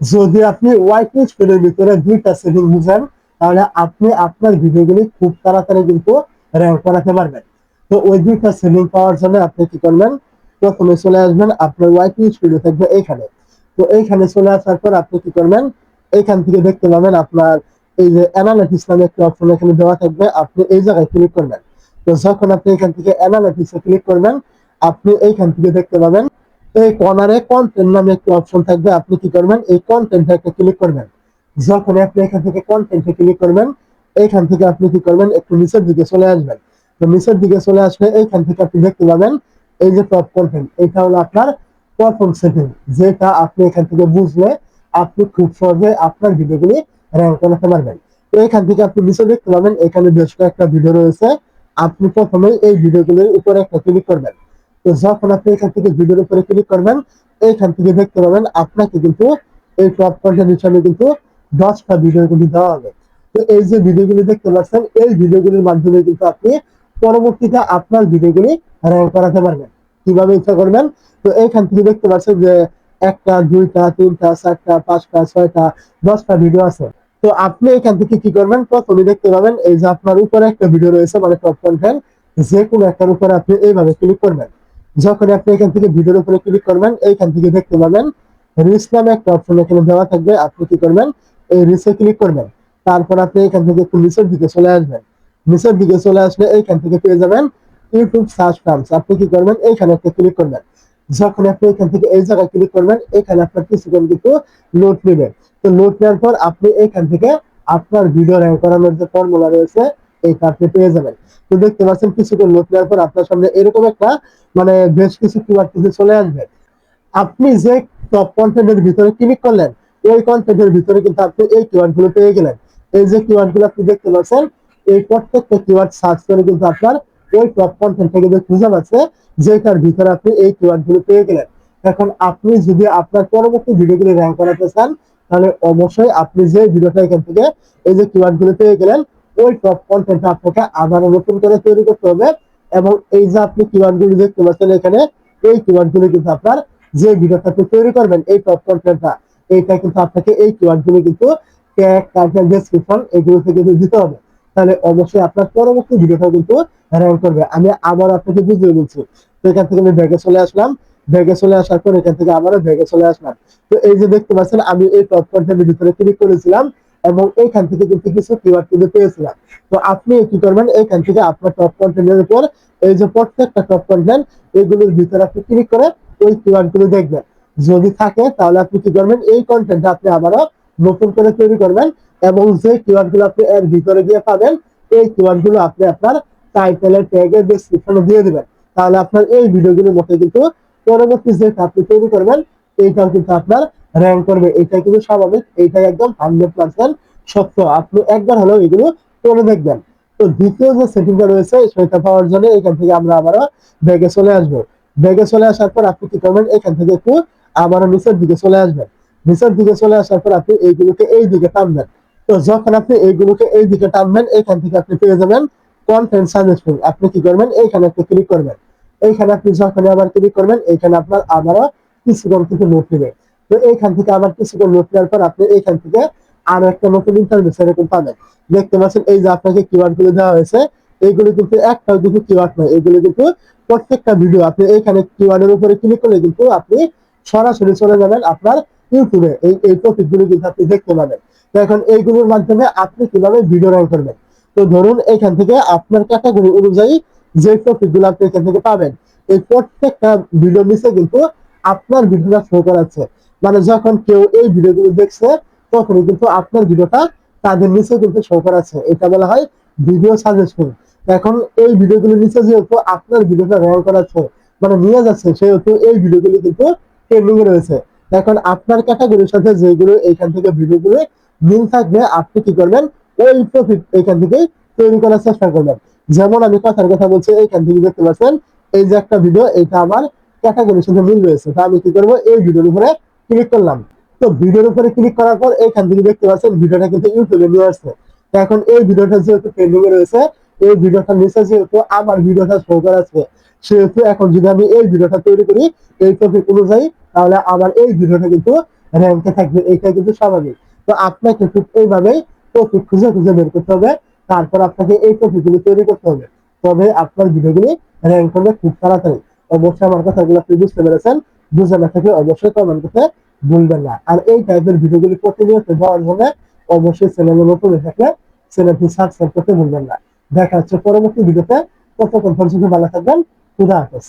যদি আপনি হোয়াইট ফিল্ডের ভিতরে দুইটা সেটিং বুঝেন তাহলে আপনি আপনার ভিডিওগুলি খুব তাড়াতাড়ি কিন্তু র্যাঙ্ক করাতে পারবেন। তো ওই দুইটা সেটিং পাওয়ার জন্য আপনি কি করবেন? প্রথমে চলে আসবেন আপনার হোয়াইট ভিডিও থাকবে এইখানে তো এইখানে চলে আসার পর আপনি কি করবেন? এইখান থেকে দেখতে পাবেন আপনার এই যে অ্যানালাইটিস নামে একটা অপশন এখানে দেওয়া থাকবে, আপনি এই জায়গায় ক্লিক করবেন। তো যখন আপনি এখান থেকে অ্যানালাইটিসে ক্লিক করবেন, আপনি এইখান থেকে দেখতে পাবেন এই কর্নারে কন্টেন্ট নামে একটা অপশন থাকবে, আপনি কি করবেন? এই কন্টেন্টে ক্লিক করবেন। যখন আপনি এখান থেকে কন্টেন্টে ক্লিক করবেন, এইখান থেকে আপনি কি করবেন? একটু নিচের দিকে চলে আসবেন। তো নিচের দিকে চলে আসলে এইখান থেকে আপনি দেখতে পাবেন, এই যে টপ কন্টেন্ট এটা হলো আপনার প্রথম সেটিং যেটা আপনি এখান থেকে বুঝলে আপনি খুব সহজে আপনার ভিডিওগুলি র্যাঙ্ক করাতে পারবেন। তো এখান থেকে আপনি নিচে দেখতে পাবেন, এখানে বেশ কয়েকটা ভিডিও রয়েছে। আপনি প্রথমে এই ভিডিওগুলির উপরে একটা ক্লিক করবেন। তো যখন আপনি এখান থেকে ভিডিওর উপরে ক্লিক করবেন, এইখান থেকে দেখতে পাবেন, আপনাকে কিন্তু এই টপ কন্টেন্ট হিসাবে কিন্তু দশটা ভিডিও ভিডিওগুলি দেওয়া হবে। তো এই যে ভিডিওগুলি দেখতে পাচ্ছেন, এই ভিডিওগুলির মাধ্যমে কিন্তু আপনি পরবর্তীতে আপনার ভিডিওগুলি র্যাঙ্ক করাতে পারবেন। কীভাবে ইচ্ছা করবেন? তো এইখান থেকে দেখতে পাচ্ছেন যে একটা, দুইটা, তিনটা, চারটা, পাঁচটা, ছয়টা, দশটা ভিডিও আছে। তো আপনি এখান থেকে কি করবেন? প্রথমে দেখতে পাবেন, এই যে আপনার উপরে একটা ভিডিও রয়েছে মানে টপ কন্টেন্ট যে কোনো একটার উপরে আপনি এইভাবে ক্লিক করবেন। যখন আপনি এখান থেকে ভিডিওর উপরে ক্লিক করবেন, এইখান থেকে দেখতে পাবেন রিস নামে একটা অপশন এখানে দেওয়া থাকবে, আপনি কি করবেন? এই রিসে ক্লিক করবেন। তারপর আপনি এখান থেকে একটু নিচের দিকে চলে আসবেন। নিচের দিকে চলে আসলে এইখান থেকে পেয়ে যাবেন ইউটিউব সার্চ টার্মস আপনি কি করবেন? এইখানে একটা ক্লিক করবেন। যখন আপনি এখান থেকে এই জায়গায় ক্লিক করবেন, এখানে আপনার কিছুক্ষণ কিন্তু লোড নেবেন তো লোড নেওয়ার পর আপনি এখান থেকে আপনার ভিডিও র্যাঙ্ক করানোর যে ফর্মুলা রয়েছে এইটা আপনি পেয়ে যাবেন। তো দেখতে পাচ্ছেন কিছুক্ষণ লোড নেওয়ার পর আপনার সামনে এরকম একটা মানে বেশ কিছু কিওয়ার্ড কিন্তু চলে আসবে। আপনি যে টপ কন্টেন্টের ভিতরে ক্লিক করলেন ওই কন্টেন্টের ভিতরে কিন্তু আপনি এই কিওয়ার্ডগুলো পেয়ে গেলেন। এই যে কিওয়ার্ডগুলো আপনি দেখতে পাচ্ছেন, এই প্রত্যেকটা কিওয়ার্ড সার্চ করে কিন্তু আপনার ওই টপ কন্টেন্ট থেকে যে খুঁজে পাচ্ছে, যেটার ভিতরে আপনি এই কিওয়ার্ডগুলো পেয়ে গেলেন। এখন আপনি যদি আপনার পরবর্তী ভিডিওগুলো র্যাঙ্ক করাতে চান, তাহলে অবশ্যই আপনি যে ভিডিওটা এখান থেকে এই যে কিওয়ার্ডগুলো পেয়ে গেলেন ওই টপ কন্টেন্ট আপনাকে আবার নতুন করে তৈরি করতে হবে এবং এই যে আপনি কিওয়ার্ডগুলো দেখতে পাচ্ছেন এখানে, এই কিওয়ার্ডগুলো কিন্তু আপনার যে ভিডিওটা আপনি তৈরি করবেন, এই টপ কন্টেন্টটা এইটা কিন্তু আপনাকে এই কিওয়ার্ডগুলো কিন্তু কিন্তু দিতে হবে। তাহলে অবশ্যই আপনার পরবর্তী ভিডিওটা কিন্তু র্যাঙ্ক করবে। আমি আবার আপনাকে বুঝিয়ে বলছি, তো এখান থেকে আমি ব্যাগে চলে আসলাম। ব্যাগে চলে আসার পর এখান থেকে আবারও ব্যাগে চলে আসলাম। তো এই যে দেখতে পাচ্ছেন, আমি এই টপ কন্টেন্টের ভিতরে ক্লিক করেছিলাম। এবং এইখান থেকে কিন্তু কিছু কিওয়ার্ড কিন্তু পেয়েছিলাম। তো আপনি কি করবেন? এইখান থেকে আপনার টপ কন্টেন্টের উপর এই যে প্রত্যেকটা টপ কন্টেন্ট এগুলোর ভিতরে আপনি ক্লিক করে ওই কিওয়ার্ডগুলো দেখবেন। যদি থাকে, তাহলে আপনি কি করবেন? এই কন্টেন্টটা আপনি আবারও নতুন করে তৈরি করবেন এবং যে কিওয়ার্ডগুলো আপনি এর ভিতরে গিয়ে পাবেন, এই কিওয়ার্ডগুলো আপনি আপনার টাইটেলের ট্যাগের ডেসক্রিপশনে দিয়ে দেবেন। তাহলে আপনার এই ভিডিওগুলোর মধ্যে কিন্তু পরবর্তী যে আপনি তৈরি করবেন, এইটাও কিন্তু আপনার র্যাঙ্ক করবে এটা কিন্তু স্বাভাবিক, এইটাই একদম হান্ড্রেড পার্সেন্ট সত্য। আপনি একবার হলেও এগুলো করে দেখবেন। তো দ্বিতীয় যে সেটিংটা রয়েছে, সেটা পাওয়ার জন্য এখান থেকে আমরা আবারও ব্যাগে চলে আসব। ব্যাগে চলে আসার পর আপনি কি করবেন? এখান থেকে একটু আবারও নিচের দিকে চলে আসবেন। নিচের দিকে চলে আসার পর আপনি এইগুলোকে এই দিকে টানবেন। তো যখন আপনি এইগুলোকে এই দিকে টানবেন, এখান থেকে আপনি পেয়ে যাবেন কন্টেন্ট সাজেশন আপনি কি করবেন? এইখানে একটা ক্লিক করবেন। এইখানে আপনি যখন আবার ক্লিক করবেন, এইখানে আপনার আবারও কিছুক্ষণ থেকে নোট নেবে। তো এইখান থেকে আবার কিছুক্ষণ নোট নেওয়ার পর আপনি এইখান থেকে আরও একটা নতুন ইন্টারভিউ এরকম পাবেন। দেখতে পাচ্ছেন, এই যে আপনাকে কিওয়ার্ডগুলো দেওয়া হয়েছে এইগুলো কিন্তু একটাও কিন্তু কিওয়ার্ড নয়, এগুলো কিন্তু প্রত্যেকটা ভিডিও আপনি এইখানে কিওয়ার্ড এর উপরে ক্লিক করলে কিন্তু আপনি সরাসরি চলে যাবেন আপনার ইউটিউবে এই এই টপিকগুলো কিন্তু আপনি দেখতে পাবেন। তো এখন এইগুলোর মাধ্যমে আপনি কীভাবে ভিডিও র্যাঙ্ক করবেন? তো ধরুন এখান থেকে আপনার ক্যাটাগরি অনুযায়ী যে টপিকগুলো আপনি এখান থেকে পাবেন, এই প্রত্যেকটা ভিডিও নিচে কিন্তু আপনার ভিডিওটা শো করাচ্ছে। মানে যখন কেউ এই ভিডিওগুলো দেখছে, তখনই কিন্তু আপনার ভিডিওটা তাদের নিচে কিন্তু শো করাচ্ছে এটা বলা হয় ভিডিও সাজেশন এখন এই ভিডিওগুলো নিচে যেহেতু আপনার ভিডিওটা র্যাঙ্ক করাচ্ছে মানে নিয়ে যাচ্ছে, সেহেতু এই ভিডিওগুলো কিন্তু ট্রেন্ডিং এ রয়েছে। এখন আপনার ক্যাটাগরির সাথে যেগুলো এখান থেকে ভিডিওগুলো মিল থাকবে, আপনি কি করবেন? ওই প্রফিট এখান থেকে তৈরি করার চেষ্টা করবেন। যেমন আমি কথার কথা বলছি এইখান থেকে দেখতে পাচ্ছেন, এই যে একটা ভিডিও এটা আমার ক্যাটাগরির সাথে মিল রয়েছে। তা আমি কি করব? এই ভিডিওর উপরে ক্লিক করলাম। তো ভিডিওর উপরে ক্লিক করার পর এইখান থেকে দেখতে পাচ্ছেন ভিডিওটা কিন্তু ইউটিউবে নিয়ে আসছে। এখন এই ভিডিওটা যেহেতু ট্রেন্ডিং এ রয়েছে, এই ভিডিওটা নিচে যেহেতু আমার ভিডিওটা শো করাচ্ছে সেহেতু এখন যদি আমি এই ভিডিওটা তৈরি করি, এই টপিক অনুযায়ী, তাহলে আমার এই ভিডিওটা কিন্তু র্যাঙ্কে থাকবে। এটা কিন্তু স্বাভাবিক। তো আপনাকে ঠিক এইভাবেই টপিক খুঁজে খুঁজে বের করতে হবে। তারপর আপনাকে এই টপিকগুলি তৈরি করতে হবে। তবে আপনার ভিডিওগুলি র্যাঙ্ক হবে খুব তাড়াতাড়ি। অবশ্যই আমার কথাগুলো আপনি বুঝতে পেরেছেন। না থাকলে অবশ্যই কমেন্ট করতে ভুলবেন না। আর এই টাইপের ভিডিওগুলি প্রতিনিয়ত পাওয়ার জন্য অবশ্যই চ্যানেলের নতুন থাকলে চ্যানেলটি সাবস্ক্রাইব করতে ভুলবেন না। দেখা হচ্ছে পরবর্তী ভিডিওতে কত পর্যন্ত ভালো থাকবেন। খুদা হাফেজ।